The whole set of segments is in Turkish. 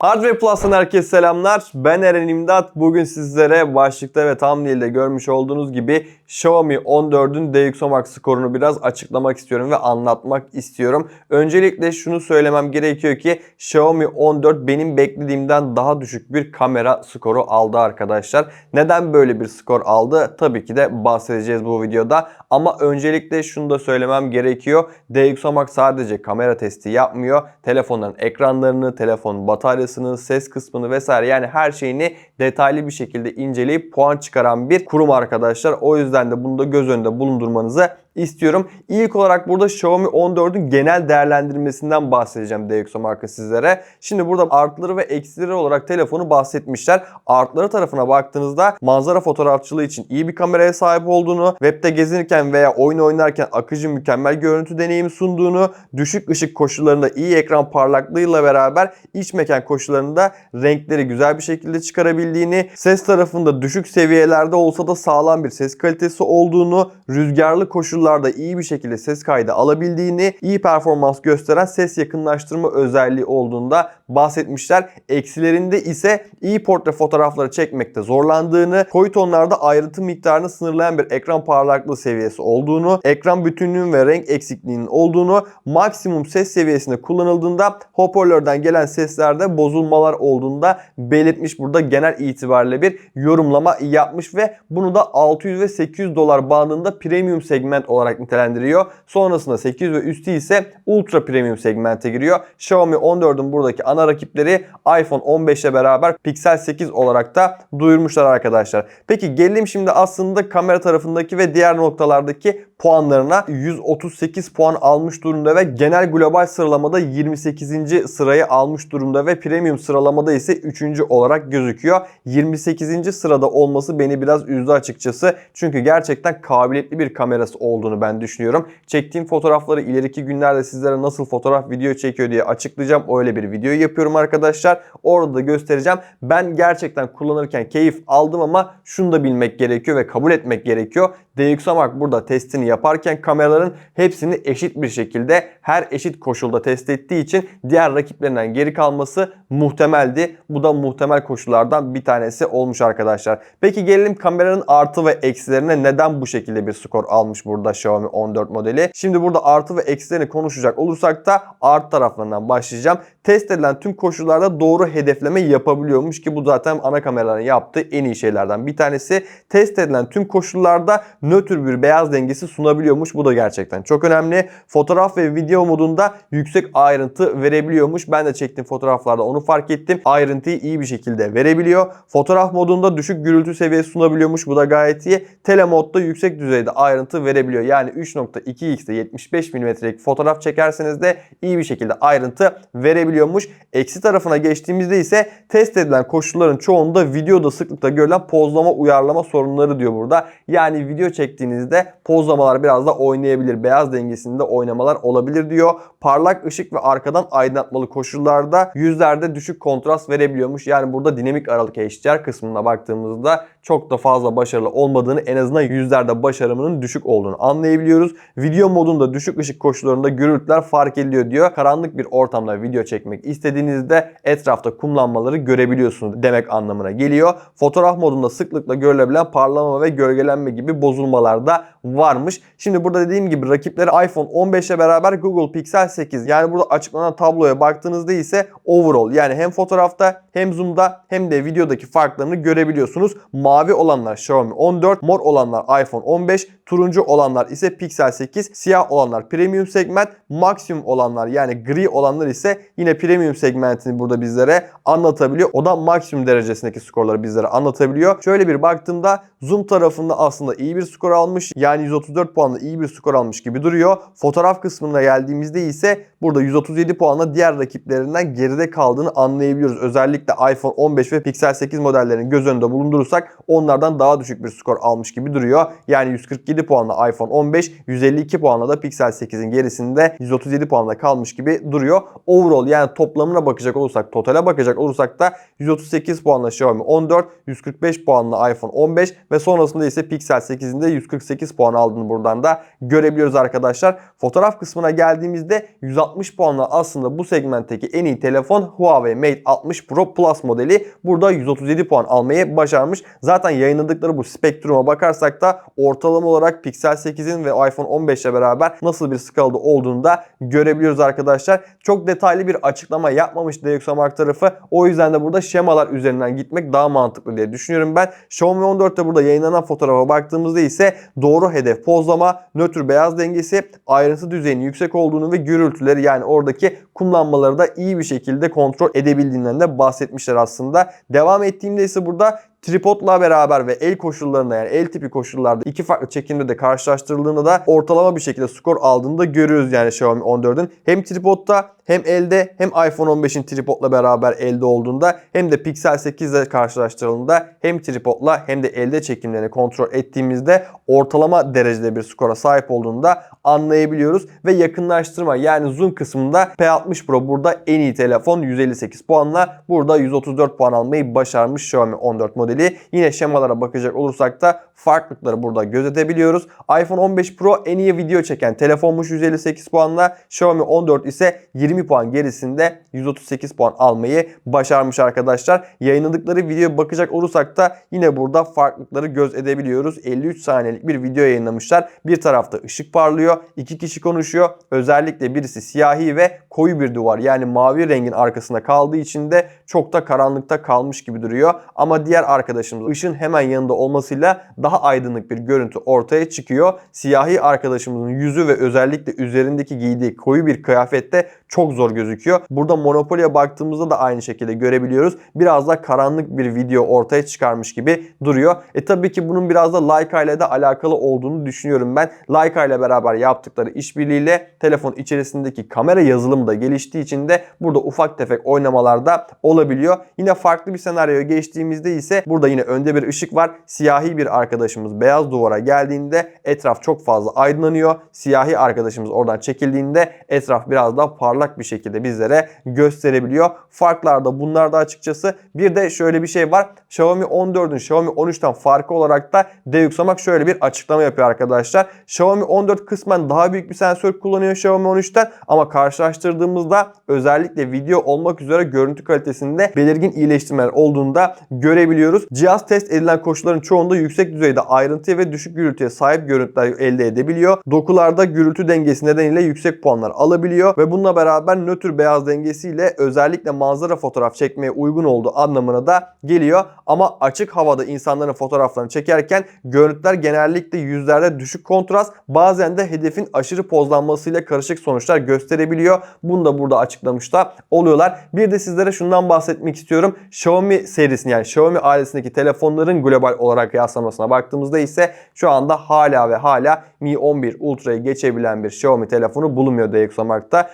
Hardware Plus'tan herkese selamlar. Ben Eren İmdat. Bugün sizlere başlıkta ve thumbnail'de görmüş olduğunuz gibi Xiaomi 14'ün DxO Max skorunu biraz açıklamak istiyorum ve anlatmak istiyorum. Öncelikle şunu söylemem gerekiyor ki Xiaomi 14 benim beklediğimden daha düşük bir kamera skoru aldı arkadaşlar. Neden böyle bir skor aldı? Tabii ki de bahsedeceğiz bu videoda. Ama öncelikle şunu da söylemem gerekiyor. DxO Max sadece kamera testi yapmıyor. Telefonların ekranlarını, telefon bataryasını, ses kısmını vesaire yani her şeyini detaylı bir şekilde inceleyip puan çıkaran bir kurum arkadaşlar. O yüzden de bunu da göz önünde bulundurmanızı istiyorum. İlk olarak burada Xiaomi 14'ün genel değerlendirmesinden bahsedeceğim DxO marka sizlere. Şimdi burada artıları ve eksileri olarak telefonu bahsetmişler. Artları tarafına baktığınızda manzara fotoğrafçılığı için iyi bir kameraya sahip olduğunu, webde gezinirken veya oyun oynarken akıcı mükemmel görüntü deneyimi sunduğunu, düşük ışık koşullarında iyi ekran parlaklığıyla beraber iç mekan koşullarında renkleri güzel bir şekilde çıkarabildiğini, ses tarafında düşük seviyelerde olsa da sağlam bir ses kalitesi olduğunu, rüzgarlı koşullarda iyi bir şekilde ses kaydı alabildiğini, iyi performans gösteren ses yakınlaştırma özelliği olduğunda bahsetmişler. Eksilerinde ise iyi portre fotoğrafları çekmekte zorlandığını, koyu tonlarda ayrıntı miktarını sınırlayan bir ekran parlaklığı seviyesi olduğunu, ekran bütünlüğün ve renk eksikliğinin olduğunu, maksimum ses seviyesinde kullanıldığında hoparlörden gelen seslerde bozulmalar olduğunda belirtmiş burada genel itibariyle bir yorumlama yapmış ve bunu da 600 ve 800 dolar bandında premium segment olarak nitelendiriyor. Sonrasında 800 ve üstü ise ultra premium segmente giriyor. Xiaomi 14'ün buradaki ana rakipleri iPhone 15 ile beraber Pixel 8 olarak da duyurmuşlar arkadaşlar. Peki gelelim şimdi aslında kamera tarafındaki ve diğer noktalardaki puanlarına 138 puan almış durumda ve genel global sıralamada 28. sırayı almış durumda ve premium sıralamada ise 3. olarak gözüküyor. 28. sırada olması beni biraz üzdü açıkçası. Çünkü gerçekten kabiliyetli bir kamerası olduğunu ben düşünüyorum. Çektiğim fotoğrafları ileriki günlerde sizlere nasıl fotoğraf video çekiyor diye açıklayacağım. Öyle bir video yapıyorum arkadaşlar. Orada da göstereceğim. Ben gerçekten kullanırken keyif aldım ama şunu da bilmek gerekiyor ve kabul etmek gerekiyor. DxOMark burada testini yaparken kameraların hepsini eşit bir şekilde her eşit koşulda test ettiği için diğer rakiplerinden geri kalması muhtemeldi. Bu da muhtemel koşullardan bir tanesi olmuş arkadaşlar. Peki gelelim kameranın artı ve eksilerine neden bu şekilde bir skor almış burada Xiaomi 14 modeli. Şimdi burada artı ve eksilerini konuşacak olursak da art taraflarından başlayacağım. Test edilen tüm koşullarda doğru hedefleme yapabiliyormuş ki bu zaten ana kameraların yaptığı en iyi şeylerden bir tanesi. Test edilen tüm koşullarda nötr bir beyaz dengesi sunabiliyormuş. Bu da gerçekten çok önemli. Fotoğraf ve video modunda yüksek ayrıntı verebiliyormuş. Ben de çektiğim fotoğraflarda onu fark ettim. Ayrıntıyı iyi bir şekilde verebiliyor. Fotoğraf modunda düşük gürültü seviyesi sunabiliyormuş. Bu da gayet iyi. Tele modda yüksek düzeyde ayrıntı verebiliyor. Yani 3.2x'de 75 mm'lik fotoğraf çekerseniz de iyi bir şekilde ayrıntı verebiliyormuş. Eksi tarafına geçtiğimizde ise test edilen koşulların çoğunda videoda sıklıkla görülen pozlama uyarlama sorunları diyor burada. Yani video çektiğinizde pozlamalar biraz da oynayabilir. Beyaz dengesinde oynamalar olabilir diyor. Parlak ışık ve arkadan aydınlatmalı koşullarda yüzlerde düşük kontrast verebiliyormuş. Yani burada dinamik aralık HDR kısmına baktığımızda çok da fazla başarılı olmadığını en azından yüzlerde başarımının düşük olduğunu anlayabiliyoruz. Video modunda düşük ışık koşullarında gürültüler fark ediliyor diyor. Karanlık bir ortamda video çekmek istediğinizde etrafta kumlanmaları görebiliyorsunuz demek anlamına geliyor. Fotoğraf modunda sıklıkla görülebilen parlama ve gölgelenme gibi bozulmalar da varmış. Şimdi burada dediğim gibi rakipleri iPhone 15 ile beraber Google Pixel 8 yani burada açıklanan tabloya baktığınızda ise overall yani hem fotoğrafta hem zoom'da hem de videodaki farklarını görebiliyorsunuz. Mavi olanlar Xiaomi 14, mor olanlar iPhone 15, turuncu olanlar ise Pixel 8, siyah olanlar premium segment, maksimum olanlar yani gri olanlar ise yine premium segmentini burada bizlere anlatabiliyor. O da maksimum derecesindeki skorları bizlere anlatabiliyor. Şöyle bir baktığımda zoom tarafında aslında iyi bir skor almış. Yani 134 puanla iyi bir skor almış gibi duruyor. Fotoğraf kısmına geldiğimizde ise burada 137 puanla diğer rakiplerinden geride kaldığını anlayabiliyoruz. Özellikle iPhone 15 ve Pixel 8 modellerini göz önünde bulundurursak onlardan daha düşük bir skor almış gibi duruyor. Yani 147 puanla iPhone 15, 152 puanla da Pixel 8'in gerisinde 137 puanla kalmış gibi duruyor. Overall yani toplamına bakacak olursak, totale bakacak olursak da 138 puanla Xiaomi 14, 145 puanla iPhone 15 ve sonrasında ise Pixel 8'in de 148 puan aldığını buradan da görebiliyoruz arkadaşlar. Fotoğraf kısmına geldiğimizde 160 puanla aslında bu segmentteki en iyi telefon Huawei Mate 60 Pro Plus modeli. Burada 137 puan almayı başarmış. Zaten yayınladıkları bu spektruma bakarsak da ortalama olarak Pixel 8'in ve iPhone 15 ile beraber nasıl bir skalada olduğunu da görebiliyoruz arkadaşlar. Çok detaylı bir açıklama yapmamış DxOMark tarafı. O yüzden de burada şemalar üzerinden gitmek daha mantıklı diye düşünüyorum ben. Xiaomi 14'te burada yayınlanan fotoğrafa baktığımızda ise doğru hedef pozlama, nötr beyaz dengesi, ayrıntı düzeyinin yüksek olduğunu ve gürültüleri yani oradaki kumlanmaları da iyi bir şekilde kontrol edebildiğinden de bahsetmişler aslında. Devam ettiğimde ise burada tripodla beraber ve el koşullarında yani el tipi koşullarda iki farklı çekimde de karşılaştırıldığında da ortalama bir şekilde skor aldığını da görüyoruz yani Xiaomi 14'ün. Hem tripodta hem elde hem iPhone 15'in tripodla beraber elde olduğunda hem de Pixel 8 ile karşılaştırıldığında hem tripodla hem de elde çekimlerini kontrol ettiğimizde ortalama derecede bir skora sahip olduğunu da anlayabiliyoruz. Ve yakınlaştırma yani zoom kısmında P60 Pro burada en iyi telefon 158 puanla burada 134 puan almayı başarmış Xiaomi 14 modeli. Yine şemalara bakacak olursak da farklılıkları burada gözetebiliyoruz. iPhone 15 Pro en iyi video çeken telefonmuş 158 puanla Xiaomi 14 ise 20 puan gerisinde 138 puan almayı başarmış arkadaşlar. Yayınladıkları videoya bakacak olursak da yine burada farklılıkları göz edebiliyoruz. 53 saniyelik bir video yayınlamışlar. Bir tarafta ışık parlıyor. iki kişi konuşuyor. Özellikle birisi siyahi ve koyu bir duvar yani mavi rengin arkasında kaldığı için de çok da karanlıkta kalmış gibi duruyor. Ama diğer arkadaşımız ışın hemen yanında olmasıyla daha aydınlık bir görüntü ortaya çıkıyor. Siyahi arkadaşımızın yüzü ve özellikle üzerindeki giydiği koyu bir kıyafette çok zor gözüküyor. Burada Monopoly'e baktığımızda da aynı şekilde görebiliyoruz. Biraz da karanlık bir video ortaya çıkarmış gibi duruyor. E tabii ki bunun biraz da Leica ile de alakalı olduğunu düşünüyorum ben. Leica ile beraber yaptıkları işbirliğiyle telefon içerisindeki kamera yazılımı da geliştiği için de burada ufak tefek oynamalar da olabiliyor. Yine farklı bir senaryoya geçtiğimizde ise burada yine önde bir ışık var. Siyahi bir arkadaşımız beyaz duvara geldiğinde etraf çok fazla aydınlanıyor. Siyahi arkadaşımız oradan çekildiğinde etraf biraz daha parlak bir şekilde bizlere gösterebiliyor. Farklar da bunlar da açıkçası. Bir de şöyle bir şey var. Xiaomi 14'ün Xiaomi 13'ten farkı olarak da Deuxamak şöyle bir açıklama yapıyor arkadaşlar. Xiaomi 14 kısmen daha büyük bir sensör kullanıyor Xiaomi 13'ten ama karşılaştırdığımızda özellikle video olmak üzere görüntü kalitesinde belirgin iyileştirmeler olduğunu da görebiliyoruz. Cihaz test edilen koşulların çoğunda yüksek düzeyde ayrıntıya ve düşük gürültüye sahip görüntüler elde edebiliyor. Dokularda gürültü dengesi nedeniyle yüksek puanlar alabiliyor ve bununla beraber nötr beyaz dengesiyle özellikle manzara fotoğraf çekmeye uygun olduğu anlamına da geliyor. Ama açık havada insanların fotoğraflarını çekerken görüntüler genellikle yüzlerde düşük kontrast bazen de hedefin aşırı pozlanmasıyla karışık sonuçlar gösterebiliyor. Bunu da burada açıklamışlar oluyorlar. Bir de sizlere şundan bahsetmek istiyorum. Xiaomi serisini yani Xiaomi ailesindeki telefonların global olarak kıyaslamasına baktığımızda ise şu anda hala ve hala Mi 11 Ultra'yı geçebilen bir Xiaomi telefonu bulunmuyor DxOMark'ta.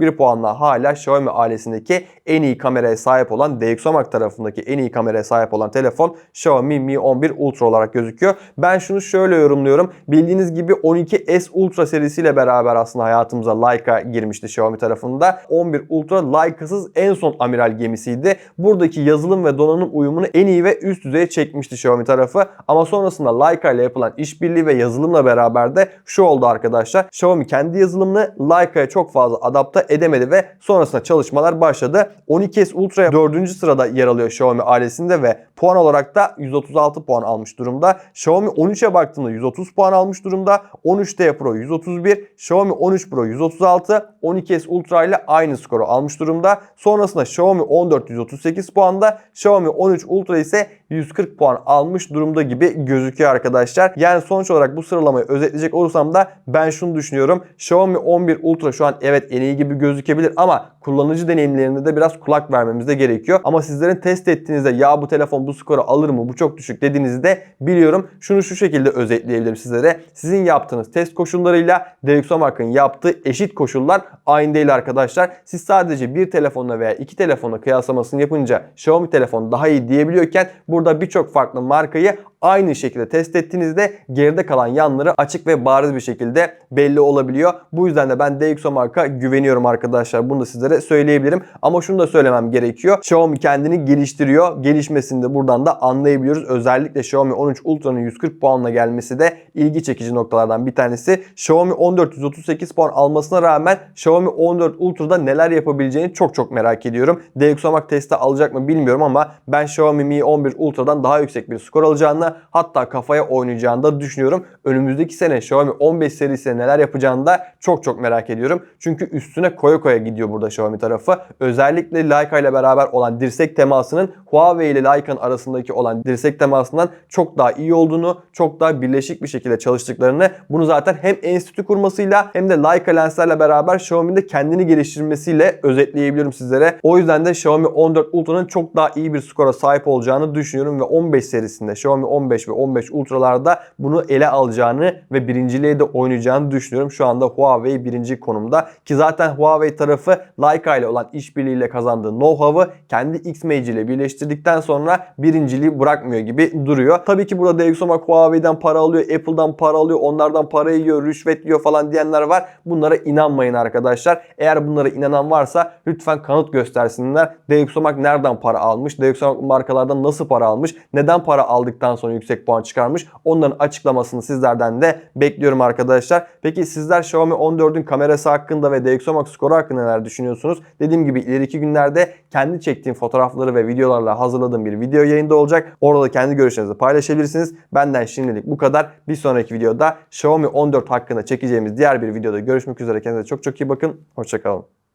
141 puanla hala Xiaomi ailesindeki en iyi kameraya sahip olan DxOMark tarafındaki en iyi kameraya sahip olan telefon Xiaomi Mi 11 Ultra olarak gözüküyor. Ben şunu şöyle yorumluyorum. Bildiğiniz gibi 12S Ultra serisiyle beraber aslında hayatımıza Leica girmişti Xiaomi tarafında. 11 Ultra Leica'sız en son amiral gemisiydi. Buradaki yazılım ve donanım uyumunu en iyi ve üst düzeye çekmişti Xiaomi tarafı. Ama sonrasında Leica ile yapılan işbirliği ve yazılımla beraber de şu oldu arkadaşlar. Xiaomi kendi yazılımını Leica'ya çok fazla adapte edemedi ve sonrasında çalışmalar başladı. 12S Ultra 4. sırada yer alıyor Xiaomi ailesinde ve puan olarak da 136 puan almış durumda. Xiaomi 13'e baktığımda 130 puan almış durumda. 13T Pro 131, Xiaomi 13 Pro 136, 12S Ultra ile aynı skoru almış durumda. Sonrasında Xiaomi 14 138 puanda, Xiaomi 13 Ultra ise 140 puan almış durumda gibi gözüküyor arkadaşlar. Yani sonuç olarak bu sıralamayı özetleyecek olursam da ben şunu düşünüyorum. Xiaomi 11 Ultra şu an evet en iyi gibi gözükebilir ama kullanıcı deneyimlerinde de biraz kulak vermemiz de gerekiyor. Ama sizlerin test ettiğinizde ya bu telefon bu skoru alır mı bu çok düşük dediğinizde biliyorum. Şunu şu şekilde özetleyebilirim sizlere. Sizin yaptığınız test koşullarıyla DxOMark'ın yaptığı eşit koşullar aynı değil arkadaşlar. Siz sadece bir telefonla veya iki telefonla kıyaslamasını yapınca Xiaomi telefon daha iyi diyebiliyorken burada birçok farklı markayı aynı şekilde test ettiğinizde geride kalan yanları açık ve bariz bir şekilde belli olabiliyor. Bu yüzden de ben DxO marka güveniyorum arkadaşlar. Bunu da sizlere söyleyebilirim. Ama şunu da söylemem gerekiyor. Xiaomi kendini geliştiriyor. Gelişmesini de buradan da anlayabiliyoruz. Özellikle Xiaomi 13 Ultra'nın 140 puanla gelmesi de ilgi çekici noktalardan bir tanesi. Xiaomi 14 138 puan almasına rağmen Xiaomi 14 Ultra'da neler yapabileceğini çok çok merak ediyorum. DxOMark testi alacak mı bilmiyorum ama ben Xiaomi Mi 11 Ultra'dan daha yüksek bir skor alacağını hatta kafaya oynayacağını da düşünüyorum. Önümüzdeki sene Xiaomi 15 serisinde neler yapacağını da çok çok merak ediyorum. Çünkü üstüne koya koya gidiyor burada Xiaomi tarafı. Özellikle Leica ile beraber olan dirsek temasının Huawei ile Leica'nın arasındaki olan dirsek temasından çok daha iyi olduğunu, çok daha birleşik bir şekilde çalıştıklarını, bunu zaten hem enstitü kurmasıyla hem de Leica lenslerle beraber Xiaomi'nin de kendini geliştirmesiyle özetleyebiliyorum sizlere. O yüzden de Xiaomi 14 Ultra'nın çok daha iyi bir skora sahip olacağını düşünüyorum ve 15 serisinde Xiaomi 15 ve 15 Ultra'larda bunu ele alacağını ve birinciliğe de oynayacağını düşünüyorum. Şu anda Huawei birinci konumda ki zaten Huawei tarafı Leica ile olan işbirliğiyle kazandığı know-how'ı kendi Xmage ile birleştirdikten sonra birinciliği bırakmıyor gibi duruyor. Tabii ki burada DxOMark Huawei'den para alıyor, Apple'dan para alıyor, onlardan para yiyor, rüşvet yiyor falan diyenler var. Bunlara inanmayın arkadaşlar. Eğer bunlara inanan varsa lütfen kanıt göstersinler. DxOMark nereden para almış? DxOMark markalardan nasıl para almış? Neden para aldıktan sonra yüksek puan çıkarmış? Onların açıklamasını sizlerden de bekliyorum arkadaşlar. Peki sizler Xiaomi 14'ün kamerası hakkında ve DxOMark skoru hakkında neler düşünüyorsunuz? Dediğim gibi ileriki günlerde kendi çektiğim fotoğrafları ve videolarla hazırladığım bir video yayında olacak. Orada da kendi görüşlerinizi paylaşabilirsiniz. Benden şimdilik bu kadar. Bir sonraki videoda Xiaomi 14 hakkında çekeceğimiz diğer bir videoda görüşmek üzere. Kendinize çok çok iyi bakın. Hoşçakalın.